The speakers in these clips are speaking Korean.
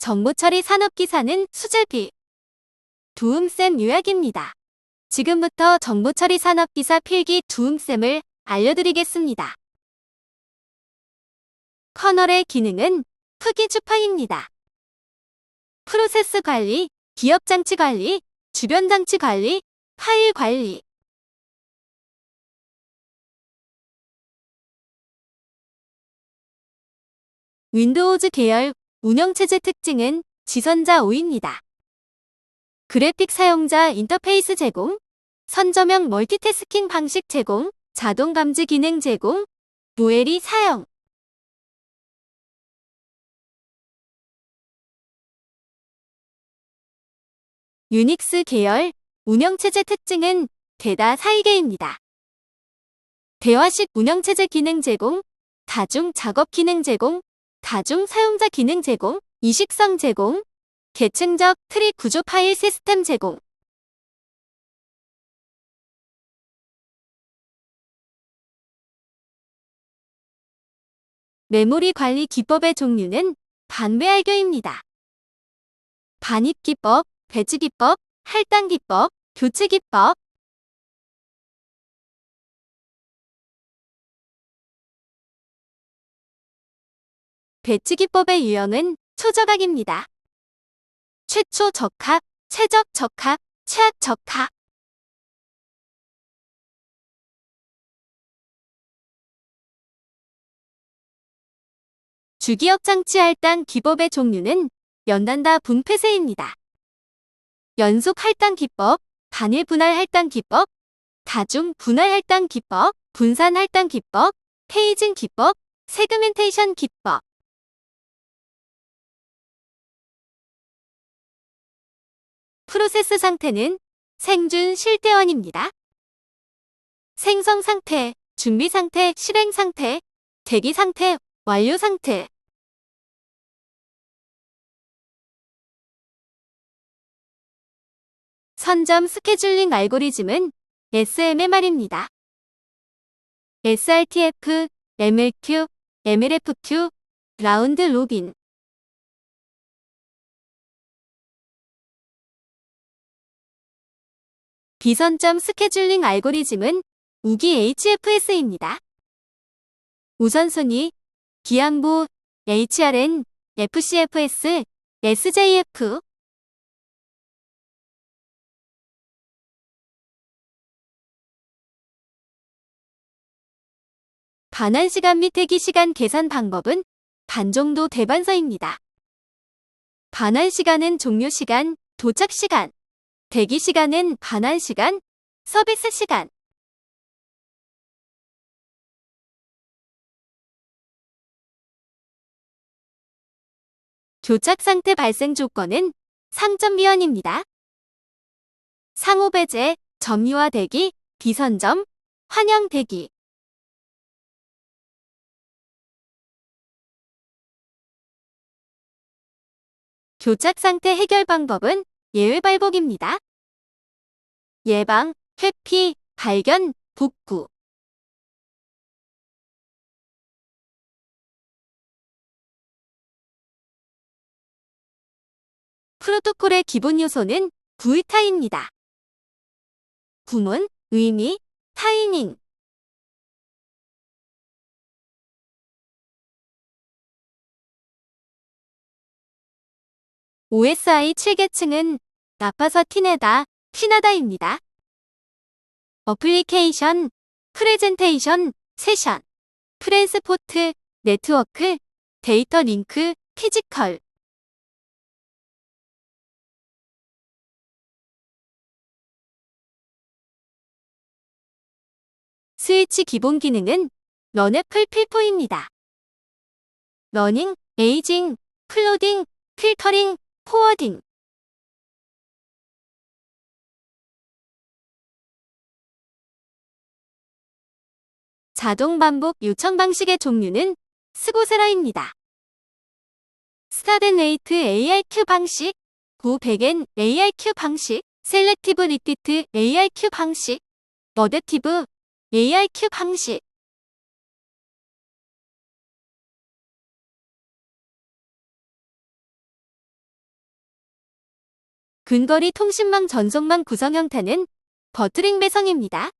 정보처리 산업기사는 수제비. 도움쌤 요약입니다. 지금부터 정보처리 산업기사 필기 도움쌤을 알려드리겠습니다. 커널의 기능은 후기 주파입니다. 프로세스 관리, 기업 장치 관리, 주변 장치 관리, 파일 관리. 윈도우즈 계열 운영체제 특징은 지선자 5입니다. 그래픽 사용자 인터페이스 제공, 선저명 멀티태스킹 방식 제공, 자동 감지 기능 제공, 모엘이 사용. 유닉스 계열 운영체제 특징은 대다 4개입니다. 대화식 운영체제 기능 제공, 다중 작업 기능 제공, 다중 사용자 기능 제공, 이식성 제공, 계층적 트리 구조 파일 시스템 제공. 메모리 관리 기법의 종류는 반배알교입니다. 반입 기법, 배치 기법, 할당 기법, 교체 기법, 배치 기법의 유형은 초저각입니다. 최초 적합, 최적 적합, 최악 적합. 주기억 장치 할당 기법의 종류는 연단다 분폐쇄입니다. 연속 할당 기법, 단일 분할 할당 기법, 다중 분할 할당 기법, 분산 할당 기법, 페이징 기법, 세그멘테이션 기법. 프로세스 상태는 생준 실대원입니다. 생성 상태, 준비 상태, 실행 상태, 대기 상태, 완료 상태. 선점 스케줄링 알고리즘은 SMMR입니다. SRTF, MLQ, MLFQ, 라운드 로빈. 비선점 스케줄링 알고리즘은 우기 HFS입니다. 우선순위, 기한부, HRN, FCFS, SJF, 반환 시간 및 대기 시간 계산 방법은 반정도 대반서입니다. 반환 시간은 종료 시간, 도착 시간, 대기 시간은 반환 시간, 서비스 시간. 교착 상태 발생 조건은 상점 미연입니다. 상호 배제, 점유화 대기, 비선점, 환영 대기. 교착 상태 해결 방법은 예외 발복입니다. 예방, 회피, 발견, 복구. 프로토콜의 기본 요소는 VTA입니다. 구문, 의미, 타이밍. OSI 7계층은 나파서 티네다, 티나다입니다. 어플리케이션, 프레젠테이션, 세션, 트랜스포트, 네트워크, 데이터 링크, 피지컬. 스위치 기본 기능은 런애플 필포입니다. 러닝, 에이징, 플로딩, 필터링, 포워딩. 자동 반복 요청 방식의 종류는 스고세라입니다. 스타덴레이트 ARQ 방식, 고백엔 ARQ 방식, 셀렉티브 리피트 ARQ 방식, 어댑티브 ARQ 방식. 근거리 통신망 전송망 구성 형태는 버트링 배성입니다.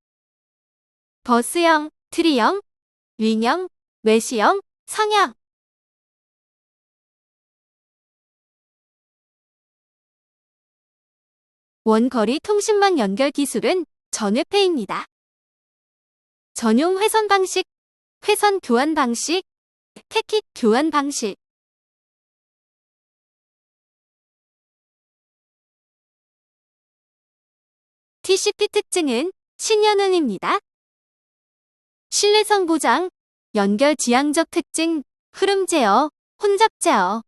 버스형, 트리형, 윙형, 외시형, 성형. 원거리 통신망 연결 기술은 전회폐입니다. 전용 회선 방식, 회선 교환 방식, 패킷 교환 방식. TCP 특징은 신연운입니다. 신뢰성 보장, 연결 지향적 특징, 흐름 제어, 혼잡 제어.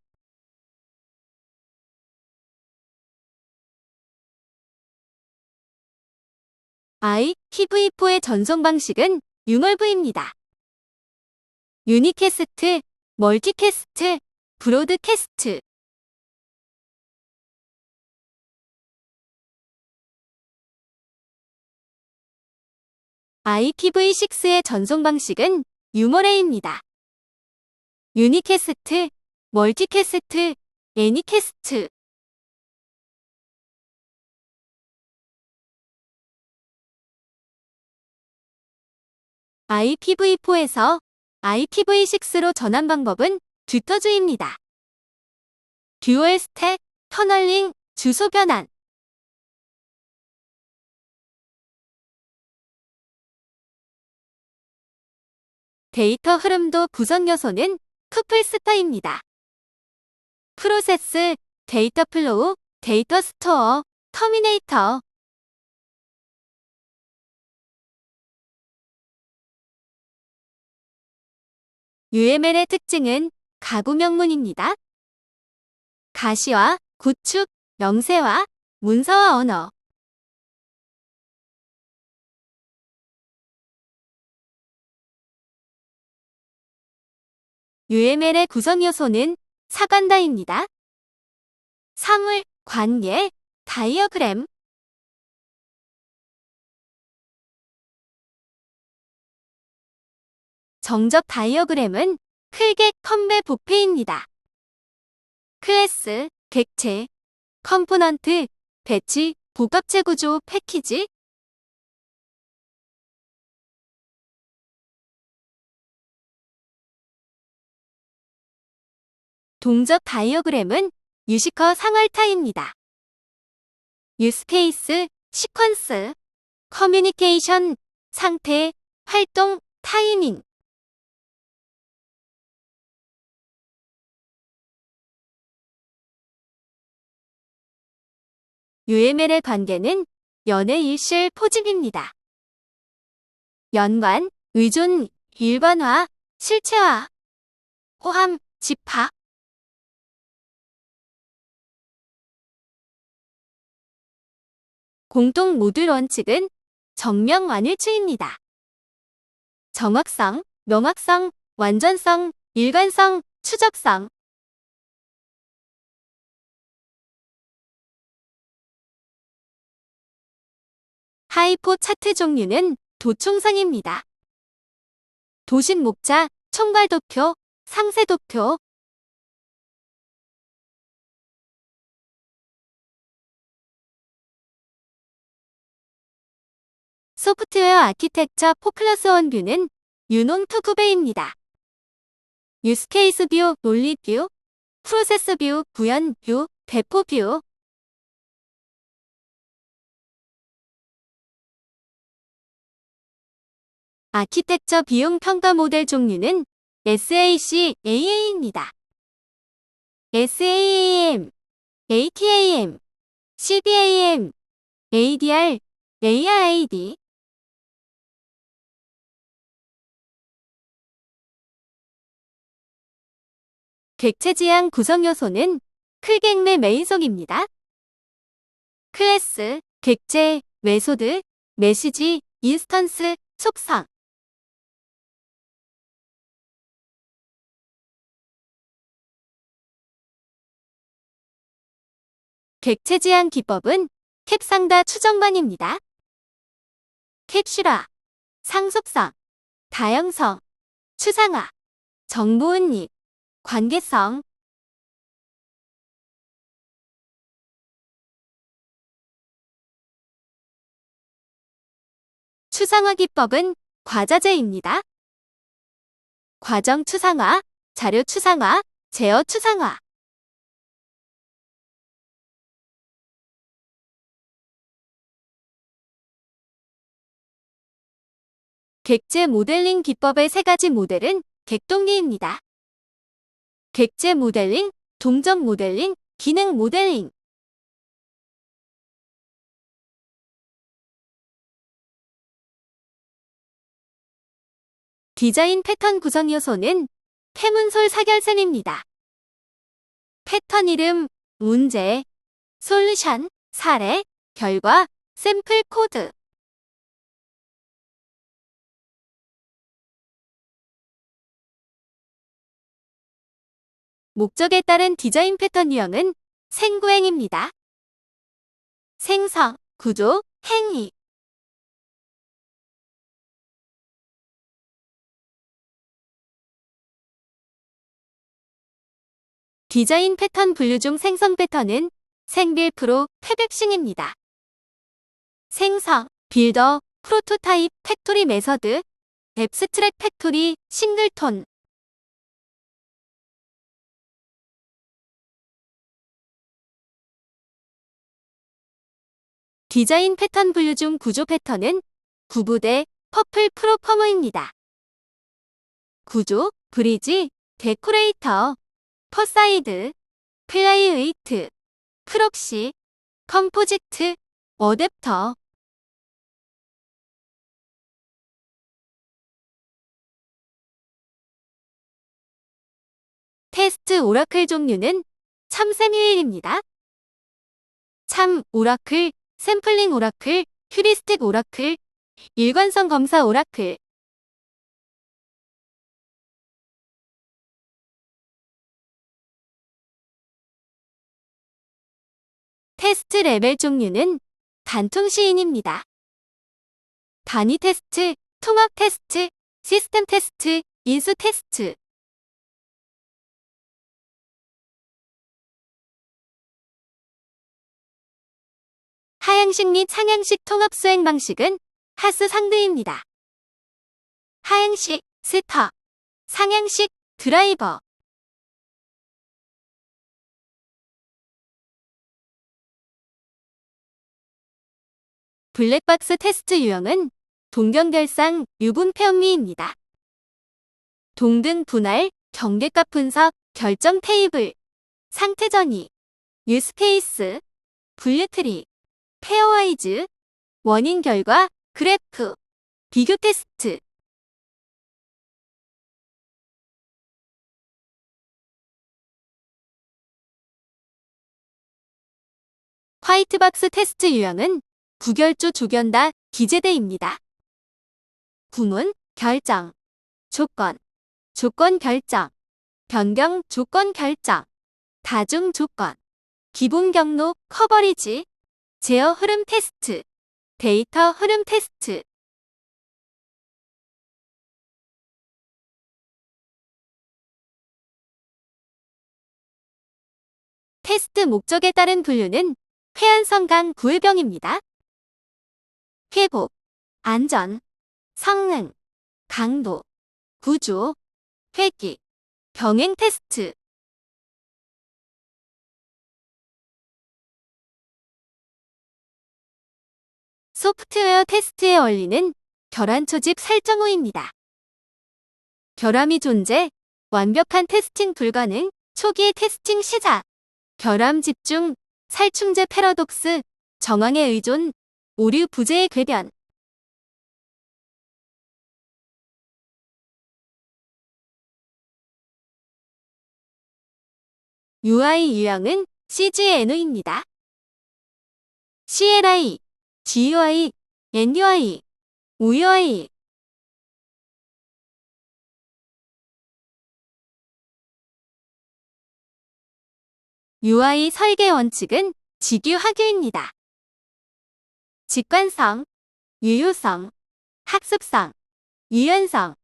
I, TV4의 전송 방식은 UMRV입니다. 유니캐스트, 멀티캐스트, 브로드캐스트. IPv6의 전송 방식은 유머레입니다. 유니캐스트, 멀티캐스트, 애니캐스트. IPv4에서 IPv6로 전환 방법은 듀터주입니다. 듀얼 스택, 터널링, 주소 변환. 데이터 흐름도 구성 요소는 쿠플스터입니다. 프로세스, 데이터 플로우, 데이터 스토어, 터미네이터. UML의 특징은 가구 명문입니다. 가시화, 구축, 명세화, 문서화 언어. UML의 구성 요소는 사관다입니다. 사물, 관계, 다이어그램. 정적 다이어그램은 클객 컴배 부패입니다. 클래스, 객체, 컴포넌트, 배치, 복합체 구조, 패키지, 동적 다이어그램은 유시커 상활타입니다. 유스케이스, 시퀀스, 커뮤니케이션, 상태, 활동, 타이밍. UML의 관계는 연의 일실 포집입니다. 연관, 의존, 일반화, 실체화, 호함, 집합. 공동 모듈 원칙은 정명 완일추입니다. 정확성, 명확성, 완전성, 일관성, 추적성. 하이포 차트 종류는 도총상입니다. 도식 목자, 총괄 도표, 상세 도표, 소프트웨어 아키텍처 4 플러스 1 뷰는 유논 투 구배입니다. 유스케이스 뷰, 논리 뷰, 프로세스 뷰, 구현 뷰, 배포 뷰, 아키텍처 비용 평가 모델 종류는 SAC, AA입니다. SAAM, ATAM, CBAM, ADR, ARAD 객체 지향 구성 요소는 클객내 메인속입니다. 클래스, 객체, 메소드, 메시지, 인스턴스, 속성 객체 지향 기법은 캡상다 추정반입니다. 캡슐화, 상속성, 다형성, 추상화, 정보은입, 관계성 추상화기법은 과자재입니다. 과정 추상화, 자료 추상화, 제어 추상화 객체 모델링 기법의 세 가지 모델은 객동리입니다. 객체 모델링, 동적 모델링, 기능 모델링. 디자인 패턴 구성 요소는 태문솔 사결셈입니다. 패턴 이름, 문제, 솔루션, 사례, 결과, 샘플 코드. 목적에 따른 디자인 패턴 유형은 생구행입니다. 생성, 구조, 행위. 디자인 패턴 분류 중 생성 패턴은 생빌 프로 패백싱입니다. 생성, 빌더, 프로토타입, 팩토리 메서드, 앱스트랙 팩토리, 싱글톤. 디자인 패턴 분류 중 구조 패턴은 구부대, 퍼플 프로퍼머입니다. 구조, 브리지, 데코레이터, 퍼사이드, 플라이웨이트, 프록시, 컴포지트, 어댑터. 테스트 오라클 종류는 참샘 유일입니다. 참 오라클, 샘플링 오라클, 휴리스틱 오라클, 일관성 검사 오라클. 테스트 레벨 종류는 단통 시인입니다. 단위 테스트, 통합 테스트, 시스템 테스트, 인수 테스트. 하향식 및 상향식 통합 수행 방식은 하스 상대입니다. 하향식 스터, 상향식 드라이버. 블랙박스 테스트 유형은 동경결상 유분 폐업미입니다. 동등 분할, 경계값 분석, 결정 테이블, 상태 전이, 유스케이스, 분류트리, 페어와이즈, 원인 결과, 그래프, 비교 테스트. 화이트박스 테스트 유형은 구결조 조견다 기재대입니다. 구문, 결정, 조건, 조건 결정, 변경 조건 결정, 다중 조건, 기본 경로 커버리지, 제어 흐름 테스트, 데이터 흐름 테스트. 테스트 목적에 따른 분류는 회원성강 구일병입니다. 회복, 안전, 성능, 강도, 구조, 회기, 병행 테스트. 소프트웨어 테스트의 원리는 결함 초집 설정 후입니다. 결함이 존재, 완벽한 테스팅 불가능, 초기의 테스팅 시작, 결함 집중, 살충제 패러독스, 정황의 의존, 오류 부재의 궤변. UI 유형은 CGNU입니다. CLI, GUI, NUI, UI. UI 설계 원칙은 직유 하교입니다. 직관성, 유효성, 학습성, 유연성.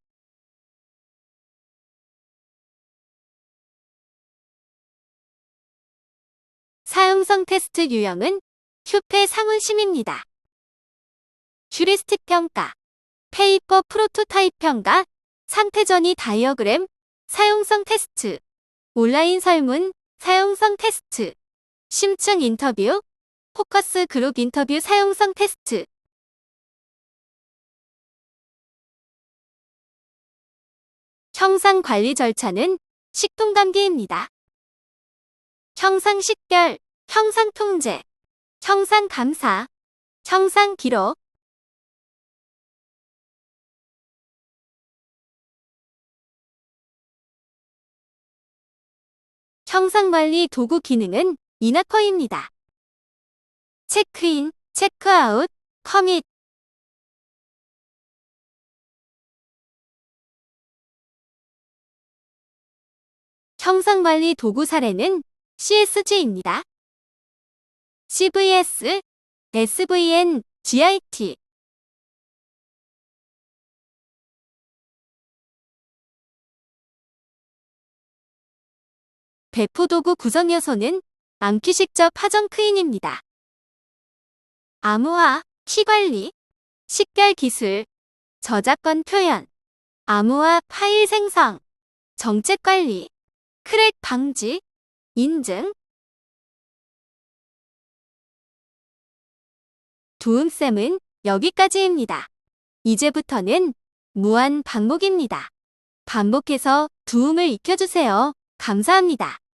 사용성 테스트 유형은 휴페 상훈심입니다. 휴리스틱 평가 페이퍼 프로토타입 평가, 상태전이 다이어그램, 사용성 테스트, 온라인 설문, 사용성 테스트, 심층 인터뷰, 포커스 그룹 인터뷰 사용성 테스트. 형상 관리 절차는 식품감기입니다. 형상 식별, 형상 통제, 형상 감사, 형상 기록, 형상관리 도구 기능은 이나커입니다. 체크인, 체크아웃, 커밋, 형상관리 도구 사례는 CSG입니다. CVS, SVN, GIT, 배포도구 구성 요소는 암키식적 파전 크인입니다. 암호화, 키관리, 식별 기술, 저작권 표현, 암호화 파일 생성, 정책 관리, 크랙 방지, 인증, 도움쌤은 여기까지입니다. 이제부터는 무한 반복입니다. 반복해서 도움을 익혀주세요. 감사합니다.